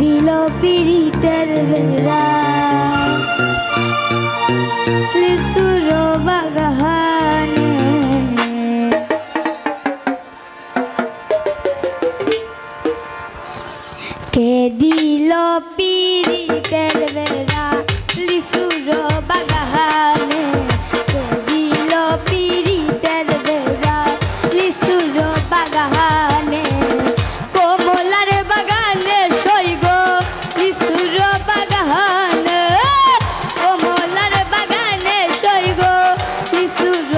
দিল পিরিতের বেড়া। লিসুর বাগানে। কে দিল পিরি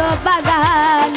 i'm bagar